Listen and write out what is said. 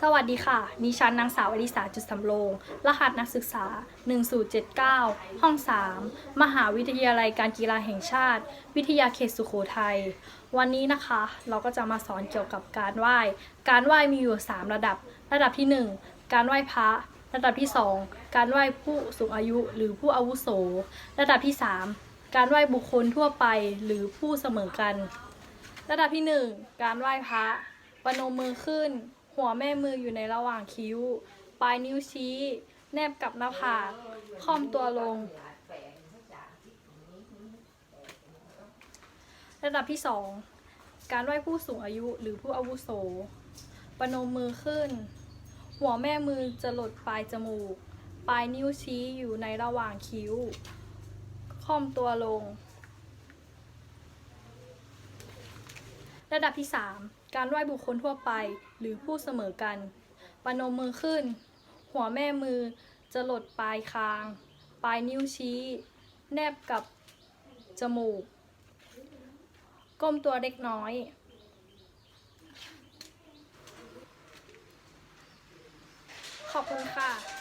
สวัสดีค่ะดิฉันนางสาวอดิสาจุดสำโรง รหัสนักศึกษา 1079 ห้อง 3 มหาวิทยาลัยการกีฬาแห่งชาติ วิทยาเขตสุโขทัย วันนี้นะคะ เราก็จะมาสอนเกี่ยวกับการไหว้ การไหว้มีอยู่ 3 ระดับ ระดับที่ 1 การไหว้พระ ระดับที่ 2 การไหว้ผู้สูงอายุหรือผู้อาวุโส ระดับที่ 3 การไหว้บุคคลทั่วไปหรือผู้เสมอกัน ระดับที่ 1 การไหว้พระประนมมือขึ้น หัวแม่มืออยู่ในระหว่างคิ้ว ปลายนิ้วชี้ แนบกับหน้าผากค่อมตัวลง ระดับที่ 2 การไหว้ผู้สูงอายุหรือผู้อาวุโส ประนมมือขึ้น หัวแม่มือจะหลดปลายจมูก ปลายนิ้วชี้อยู่ในระหว่างคิ้ว ค่อมตัวลง ระดับที่ 3 การไหว้บุคคลทั่วไปหรือผู้เสมอกัน ประนมมือขึ้น หัวแม่มือจะหลดปลายคาง ปลายนิ้วชี้ แนบกับจมูก ก้มตัวเล็กน้อย ขอบคุณค่ะ